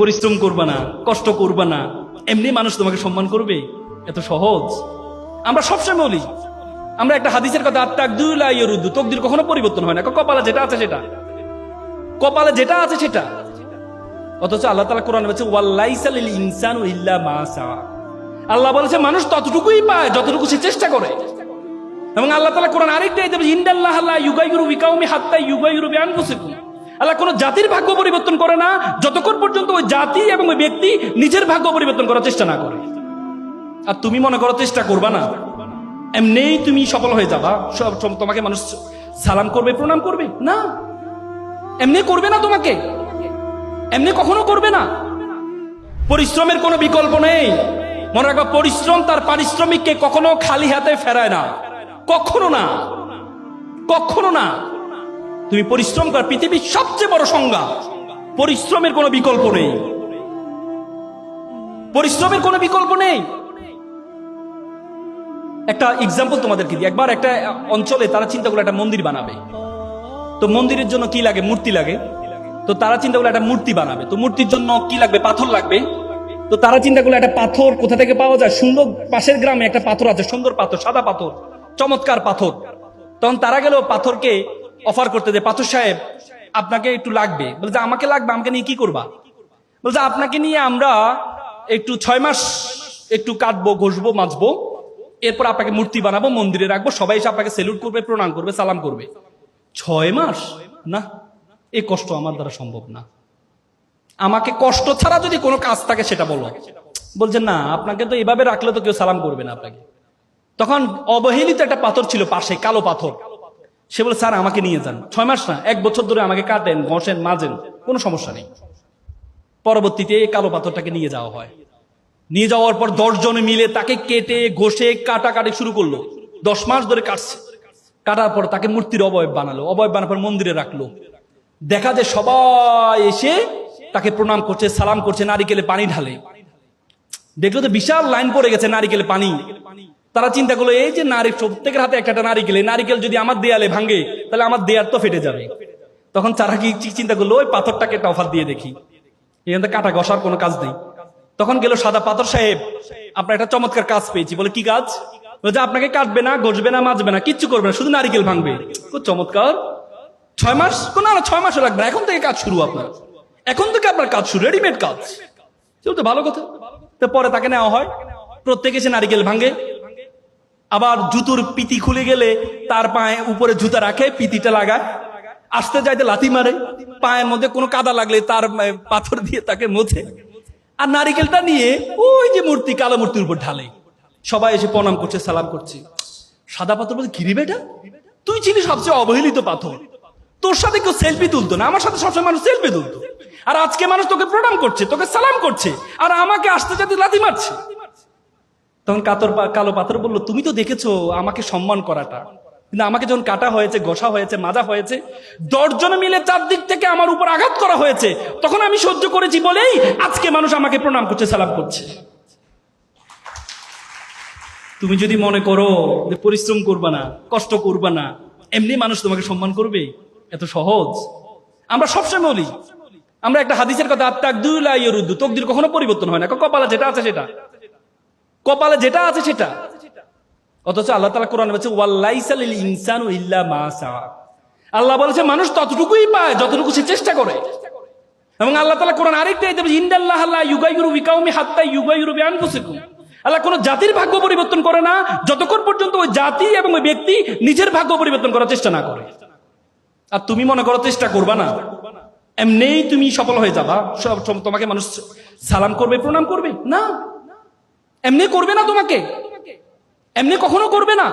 পরিশ্রম করবা না, কষ্ট করবা না, এমনি মানুষ তোমাকে সম্মান করবে? এত সহজ। আমরা সবসময় বলি আমরা একটা হাদিসের কথা ইয়রুদ্দু। তকদির কখনো পরিবর্তন হয় না। কপালে যেটা আছে সেটা। কপালে যেটা আছে সেটা। অথচ আল্লাহ তালা কোরআন বলছে ইনসান। আল্লাহ বলেছে, মানুষ ততটুকুই পায়, যতটুকু সে চেষ্টা করে। এবং আল্লাহ তালা কোরআন আরেকটা দেবে ইন্দাল্লাহ ইউগাইরু বিকাউমি হাত্তা ইউগাইরু বিআনফুসিকুম। আল্লাহ কোনো জাতির ভাগ্য পরিবর্তন করে না, যতক্ষণ পর্যন্ত ওই জাতি এবং ওই ব্যক্তি নিজের ভাগ্য পরিবর্তন করার চেষ্টা না করে। আর তুমি মনে করো চেষ্টা করবা না? এমনিই তুমি সফল হয়ে যাবা। সব তোমাকে মানুষ সালাম করবে, প্রণাম করবে? না। এমনি করবে না তোমাকে? এমনি কখনো করবে না? পরিশ্রমের কোনো বিকল্প নেই। মনে রাখবা, পরিশ্রম তার পারিশ্রমিককে কখনো খালি হাতে ফেরায় না। কখনো না। কখনো না। তুমি পরিশ্রম কর পৃথিবীর সবচেয়ে বড় সংজ্ঞা। পরিশ্রমের কোনো বিকল্প নেই। পরিশ্রমের কোনো বিকল্প নেই। একটা এক্সাম্পল তোমাদেরকে দিই। একবার একটা অঞ্চলে তারা চিন্তা করল একটা মন্দির বানাবে। তো মন্দিরের জন্য কি লাগে? মূর্তি লাগে। তো তারা চিন্তা করল একটা মূর্তি বানাবে। তো মূর্তির জন্য কি লাগবে? পাথর লাগবে। তো তারা চিন্তা করল একটা পাথর কোথা থেকে পাওয়া যায়? সুন্দর পাশের গ্রামে একটা পাথর আছে। সুন্দর পাথর, সাদা পাথর, চমৎকার পাথর। তখন তারা গেল পাথরকে অফার করতে যে পাথর সাহেব, আপনাকে একটু লাগবে। বলছে, আমাকে লাগবে? আমাকে নিয়ে কি করবা? বলছে, আপনাকে নিয়ে আমরা একটু ছয় মাস একটু কাটবো, ঘষবো, মাজবো। এরপর আপনাকে মূর্তি বানাবো, মন্দিরে রাখব। সবাই এসে আপনাকে সেলুট করবে, প্রণাম করবে, সালাম করবে। ছয় মাস? না এই কষ্ট আমার দ্বারা সম্ভব না। আমাকে কষ্ট ছাড়া যদি কোনো কাজ থাকে, সেটা বলো। বলছে, না, আপনাকে তো এভাবে রাখলে তো কেউ সালাম করবে না আপনাকে। তখন অবহেলিত একটা পাথর ছিল পাশে, কালো পাথর। সে বলে, স্যার, আমাকে নিয়ে যান। ছয় মাস না, এক বছর ধরে আমাকে কাটেন ঘষেন, মাজেন, কোনো সমস্যা নেই। পরবর্তীতে কালো পাথরটাকে নিয়ে যাওয়া হয়। নিয়ে যাওয়ার পর দশজন মিলে তাকে কেটে, ঘষে, কাটাকাটি শুরু করল। দশ মাস ধরে কাটছে। কাটার পর তাকে মূর্তির অবয়ব বানালো। অবয়ব বানার পর মন্দিরে রাখল। দেখা যায় সবাই এসে তাকে প্রণাম করছে, সালাম করছে, নারিকেলে পানি ঢালে। দেখল তো বিশাল লাইন পড়ে গেছে, নারিকেলে পানি। তারা চিন্তা করল, এই যে নারী, প্রত্যেকের হাতে একটা নারিকেল, এই নারিকেল যদি আমার দেয়ালে ভাঙে, তাহলে আমার দেয়ার তো ফেটে যাবে। তখন তারা কি চিন্তা করল, ওই পাথরটাকে একটা অফার দিয়ে দেখি। এখান থেকে কাটা ঘষার কোনো কাজ নেই। তখন গেল সাদা পাথর সাহেব আপনার একটা চমৎকার কাজ পেয়েছি। বলে, কি কাজ? যে আপনাকে কাটবে না, ঘষবে না, মাজবে না, কিচ্ছু করবে না, শুধু নারিকেল ভাঙবে। খুব চমৎকার। ছয় মাস, কোন না, ছয় মাসও লাগবে না, এখন থেকে কাজ শুরু আপনার। এখন থেকে আপনার কাজ শুরু রেডিমেড কাজ। সেও তো ভালো কথা। তো পরে তাকে নেওয়া হয়। প্রত্যেকে এসে নারিকেল ভাঙে। আবার জুতোর পিতি খুলে গেলে তার পায়ে উপরে জুতা রাখে, পিতিটা লাগায়। আসতে যাইতে লাথি মারে। পায়ের মধ্যে কোনো কাদা লাগলে তার পাথর দিয়ে তাকে মোছে। আর নারিকেলটা নিয়ে ওই যে মূর্তি, কালো মূর্তির উপর ঢালে। সবাই এসে প্রণাম করছে, সালাম করছে। সাদা পাথর বলছে কিরি বেটা? তুই ছিলি সবচেয়ে অবহেলিত পাথর। তোর সাথে কেউ সেলফি তুলতো না, আমার সাথে সবসময় মানুষ সেলফি তুলতো। আর আজকে মানুষ তোকে প্রণাম করছে, তোকে সালাম করছে। আর আমাকে আসতে যাতে লাথি মারছে। তখন কাতর কালো পাথর বলল, তুমি তো দেখেছ আমাকে সম্মান করাটা। কিন্তু আমাকে যখন কাটা হয়েছে, ঘষা হয়েছে, মাজা হয়েছে, দশজন মিলে চারদিক থেকে আমার উপর আঘাত করা হয়েছে। তখন আমি সহ্য করেছি বলেই আজকে মানুষ আমাকে প্রণাম করছে, সালাম করছে। তুমি যদি মনে করো যে পরিশ্রম করবা না, কষ্ট করবা না, এমনি মানুষ তোমাকে সম্মান করবে? এত সহজ। আমরা সবসময় বলি, আমরা একটা হাদিসের কথা আত্মাকদুল্লাহ ইয়রুদ্দু তকদির কখনো পরিবর্তন হয় না। কপালে যেটা আছে সেটা। কপালে যেটা আছে সেটা। অথচ আল্লাহ তালা কোরআন বলছে ওয়াল্লাইসাল আল্লাহ বলেছে, মানুষ ততটুকুই পায় যতটুকু সে চেষ্টা করে। এবং আল্লাহ তালা কোরআন আরেকটা দেবে ইন্দাল্লাহ আল্লাহ ইউগাইরু বিকাউমি হাত্তা আল্লাহ কোনো জাতির ভাগ্য পরিবর্তন করে না, যতক্ষণ পর্যন্ত ওই জাতি এবং ওই ব্যক্তি নিজের ভাগ্য পরিবর্তন করার চেষ্টা না করে। আর তুমি মনে করো চেষ্টা করবা না। এমনিই তুমি সফল হয়ে যাবা। সব- তোমাকে মানুষ সালাম করবে, প্রণাম করবে। না। এমনি করবে না তোমাকে? এমনি কখনো করবে না?